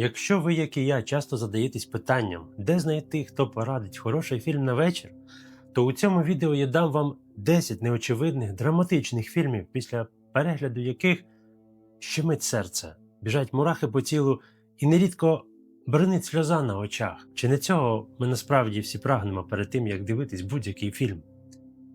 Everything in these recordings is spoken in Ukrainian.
Якщо ви, як і я, часто задаєтесь питанням, де знайти, хто порадить хороший фільм на вечір, то у цьому відео я дам вам 10 неочевидних драматичних фільмів, після перегляду яких щемить серце, біжать мурахи по тілу і нерідко бринить сльоза на очах. Чи не цього ми насправді всі прагнемо перед тим, як дивитись будь-який фільм?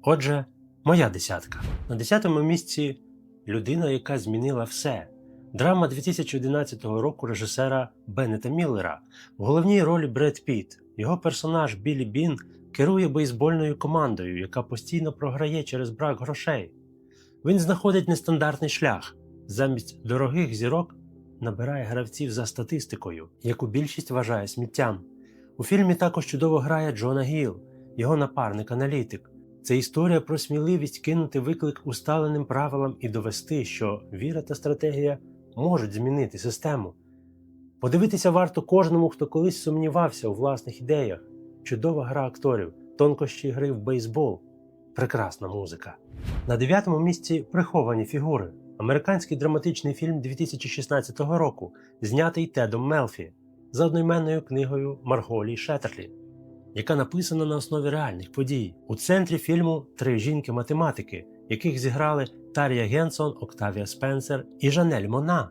Отже, моя десятка. На десятому місці людина, яка змінила все. Драма 2011 року режисера Беннета Міллера. В головній ролі Бред Піт. Його персонаж Біллі Бін керує бейсбольною командою, яка постійно програє через брак грошей. Він знаходить нестандартний шлях. Замість дорогих зірок набирає гравців за статистикою, яку більшість вважає сміттям. У фільмі також чудово грає Джона Гіл, його напарник-аналітик. Це історія про сміливість кинути виклик усталеним правилам і довести, що віра та стратегія можуть змінити систему. Подивитися варто кожному, хто колись сумнівався у власних ідеях. Чудова гра акторів, тонкощі гри в бейсбол, прекрасна музика. На дев'ятому місці приховані фігури. Американський драматичний фільм 2016 року, знятий Тедом Мелфі за одноіменною книгою Марголі Шеттерлі, яка написана на основі реальних подій. У центрі фільму три жінки-математики, яких зіграли Тарія Генсон, Октавія Спенсер і Жанель Мона.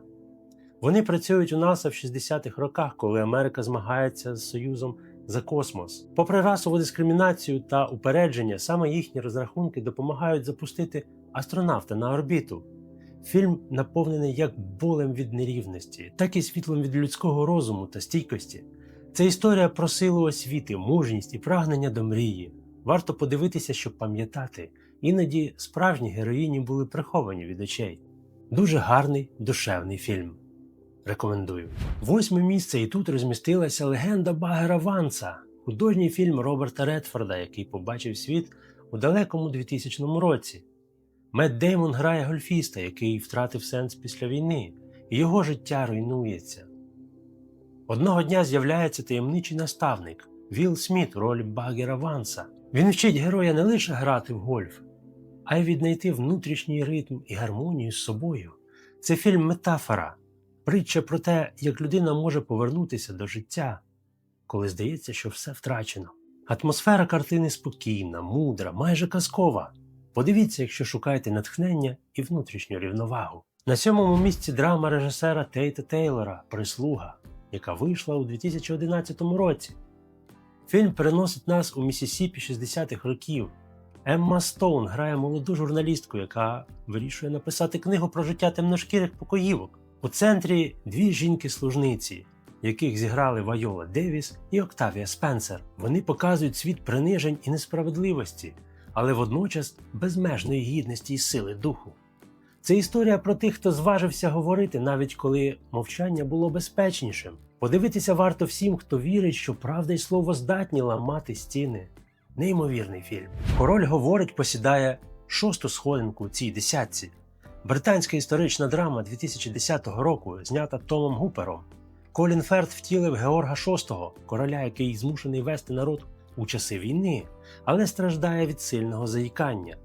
Вони працюють у НАСА в 60-х роках, коли Америка змагається з Союзом за космос. Попри расову дискримінацію та упередження, саме їхні розрахунки допомагають запустити астронавта на орбіту. Фільм наповнений як болем від нерівності, так і світлом від людського розуму та стійкості. Це історія про силу освіти, мужність і прагнення до мрії. Варто подивитися, щоб пам'ятати. Іноді справжні героїні були приховані від очей. Дуже гарний, душевний фільм. Рекомендую. Восьме місце і тут розмістилася легенда Багера Ванса, художній фільм Роберта Редфорда, який побачив світ у далекому 2000 році. Мед Деймон грає гольфіста, який втратив сенс після війни, і його життя руйнується. Одного дня з'являється таємничий наставник Вілл Сміт у ролі Багера Ванса. Він вчить героя не лише грати в гольф, а й віднайти внутрішній ритм і гармонію з собою. Це фільм метафора, притча про те, як людина може повернутися до життя, коли здається, що все втрачено. Атмосфера картини спокійна, мудра, майже казкова. Подивіться, якщо шукаєте натхнення і внутрішню рівновагу. На сьомому місці драма режисера Тейта Тейлора Прислуга, яка вийшла у 2011 році. Фільм переносить нас у Місісіпі 60-х років. Емма Стоун грає молоду журналістку, яка вирішує написати книгу про життя темношкірих покоївок. У центрі дві жінки-служниці, яких зіграли Вайола Девіс і Октавія Спенсер. Вони показують світ принижень і несправедливості, але водночас безмежної гідності і сили духу. Це історія про тих, хто зважився говорити, навіть коли мовчання було безпечнішим. Подивитися варто всім, хто вірить, що правда й слово здатні ламати стіни. Неймовірний фільм. Король говорить, посідає шосту сходинку у цій десятці. Британська історична драма 2010 року, знята Томом Гупером. Колін Ферт втілив Георга VI, короля, який змушений вести народ у часи війни, але страждає від сильного заїкання.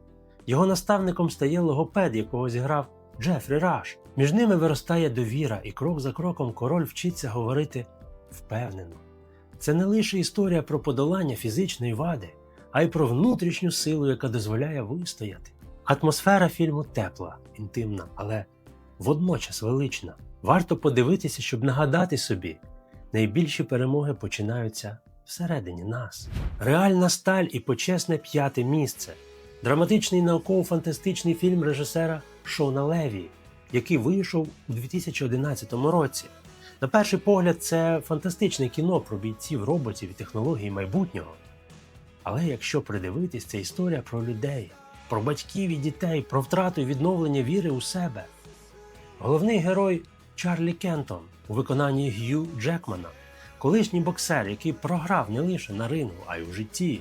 Його наставником стає логопед, якого зіграв Джефрі Раш. Між ними виростає довіра, і крок за кроком король вчиться говорити впевнено. Це не лише історія про подолання фізичної вади, а й про внутрішню силу, яка дозволяє вистояти. Атмосфера фільму тепла, інтимна, але водночас велична. Варто подивитися, щоб нагадати собі, найбільші перемоги починаються всередині нас. Реальна сталь і почесне п'яте місце. Драматичний науково-фантастичний фільм режисера Шона Леві, який вийшов у 2011 році. На перший погляд, це фантастичне кіно про бійців, роботів і технологій майбутнього. Але якщо придивитись, це історія про людей, про батьків і дітей, про втрату і відновлення віри у себе. Головний герой Чарлі Кентон у виконанні Г'ю Джекмана, колишній боксер, який програв не лише на рингу, а й у житті.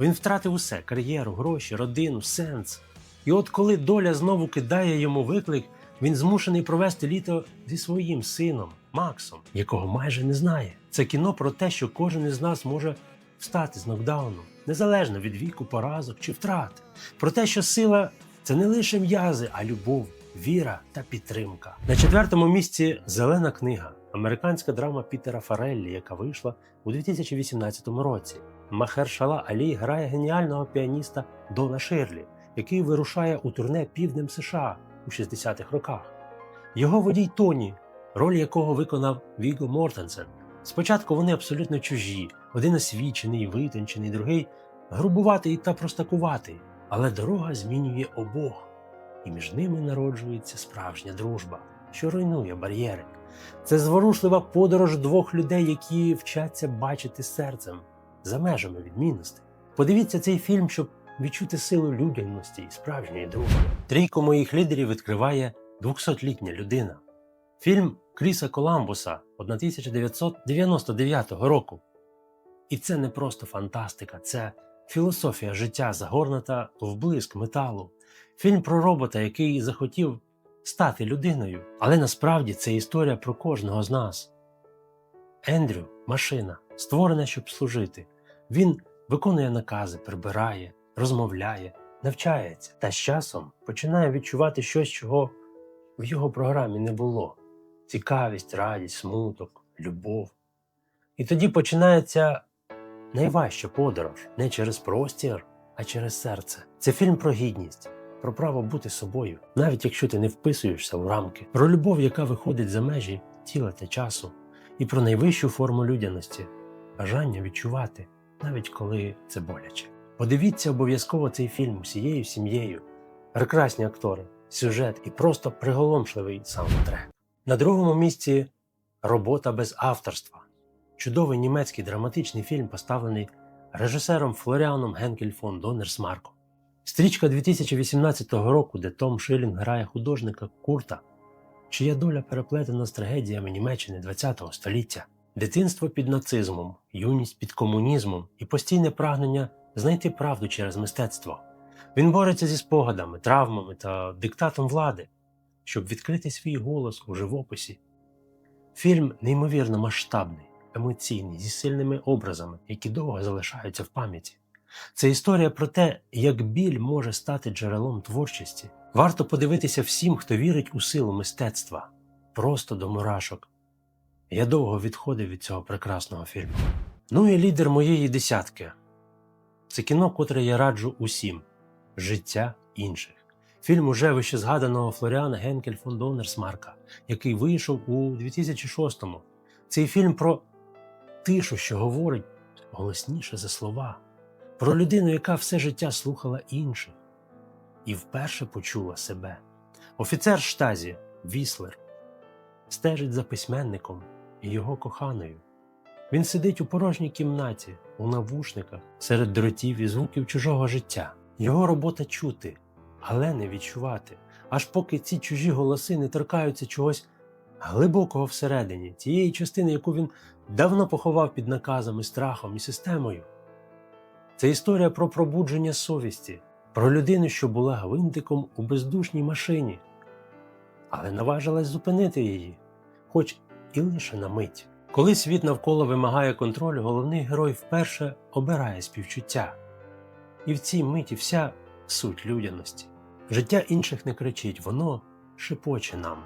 Він втратив усе кар'єру, гроші, родину, сенс. І от коли доля знову кидає йому виклик, він змушений провести літо зі своїм сином Максом, якого майже не знає. Це кіно про те, що кожен із нас може встати з нокдауну, незалежно від віку, поразок чи втрат. Про те, що сила це не лише м'язи, а любов, віра та підтримка. На четвертому місці зелена книга. американська драма Пітера Фареллі, яка вийшла у 2018 році. Махершала Алі грає геніального піаніста Дона Ширлі, який вирушає у турне півднем США у 60-х роках. Його водій Тоні, роль якого виконав Віго Мортенсен. Спочатку вони абсолютно чужі, один освічений, витончений, другий грубуватий та простакуватий, але дорога змінює обох, і між ними народжується справжня дружба, що руйнує бар'єри. Це зворушлива подорож двох людей, які вчаться бачити серцем за межами відмінностей. Подивіться цей фільм, щоб відчути силу людяності і справжньої дружби. Трійку моїх лідерів відкриває 200-літня людина. Фільм Кріса Коламбуса 1999 року. І це не просто фантастика, це філософія життя, загорнута в блиск металу. Фільм про робота, який захотів стати людиною. Але насправді це історія про кожного з нас. Ендрю машина, створена, щоб служити. Він виконує накази, прибирає, розмовляє, навчається та з часом починає відчувати щось, чого в його програмі не було: цікавість, радість, смуток, любов. І тоді починається найважча подорож не через простір, а через серце. Це фільм про гідність, про право бути собою, навіть якщо ти не вписуєшся в рамки, про любов, яка виходить за межі тіла та часу, і про найвищу форму людяності бажання відчувати, навіть коли це боляче. Подивіться обов'язково цей фільм усією сім'єю, прекрасні актори, сюжет і просто приголомшливий саундтрек. На другому місці робота без авторства. Чудовий німецький драматичний фільм, поставлений режисером Флоріаном Генкель фон Донерсмарком. Стрічка 2018 року, де Том Шилінг грає художника Курта, чия доля переплетена з трагедіями Німеччини ХХ століття, дитинство під нацизмом, юність під комунізмом і постійне прагнення знайти правду через мистецтво. Він бореться зі спогадами, травмами та диктатом влади, щоб відкрити свій голос у живописі. Фільм неймовірно масштабний, емоційний, зі сильними образами, які довго залишаються в пам'яті. Це історія про те, як біль може стати джерелом творчості. Варто подивитися всім, хто вірить у силу мистецтва, просто до мурашок. Я довго відходив від цього прекрасного фільму. Ну і лідер моєї десятки. Це кіно, котре я раджу усім життя інших. Фільм уже вище згаданого Флоріана Генкель фон Донерсмарка, який вийшов у 2006-му. Цей фільм про тишу, що говорить голосніше за слова, про людину, яка все життя слухала інших і вперше почула себе. Офіцер штазі Віслер стежить за письменником і його коханою. Він сидить у порожній кімнаті, у навушниках, серед дротів і звуків чужого життя. Його робота чути, але не відчувати, аж поки ці чужі голоси не торкаються чогось глибокого всередині, тієї частини, яку він давно поховав під наказами, страхом і системою. Це історія про пробудження совісті, про людину, що була гвинтиком у бездушній машині, але наважилась зупинити її, хоч і лише на мить. Коли світ навколо вимагає контролю, головний герой вперше обирає співчуття. І в цій миті вся суть людяності. Життя інших не кричить, воно шепоче нам.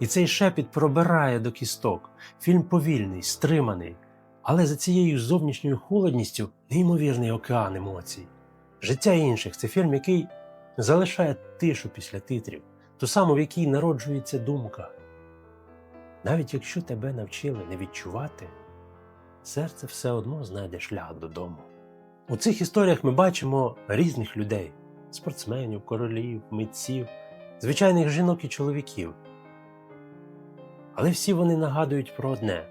І цей шепіт пробирає до кісток. Фільм повільний, стриманий, але за цією зовнішньою холодністю неймовірний океан емоцій. Життя інших це фільм, який залишає тишу після титрів, ту саму, в якій народжується думка. Навіть якщо тебе навчили не відчувати, серце все одно знайде шлях додому. У цих історіях ми бачимо різних людей: спортсменів, королів, митців, звичайних жінок і чоловіків. Але всі вони нагадують про одне: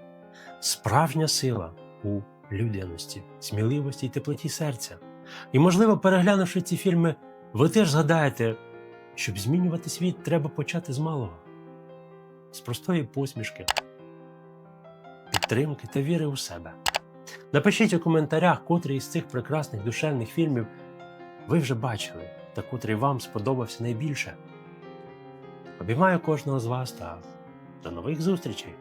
справжня сила у людяності, сміливості і теплоті серця. І, можливо, переглянувши ці фільми, ви теж згадаєте, щоб змінювати світ, треба почати з малого, з простої посмішки, підтримки та віри у себе. Напишіть у коментарях, котрий із цих прекрасних душевних фільмів ви вже бачили та котрий вам сподобався найбільше. Обіймаю кожного з вас та до нових зустрічей!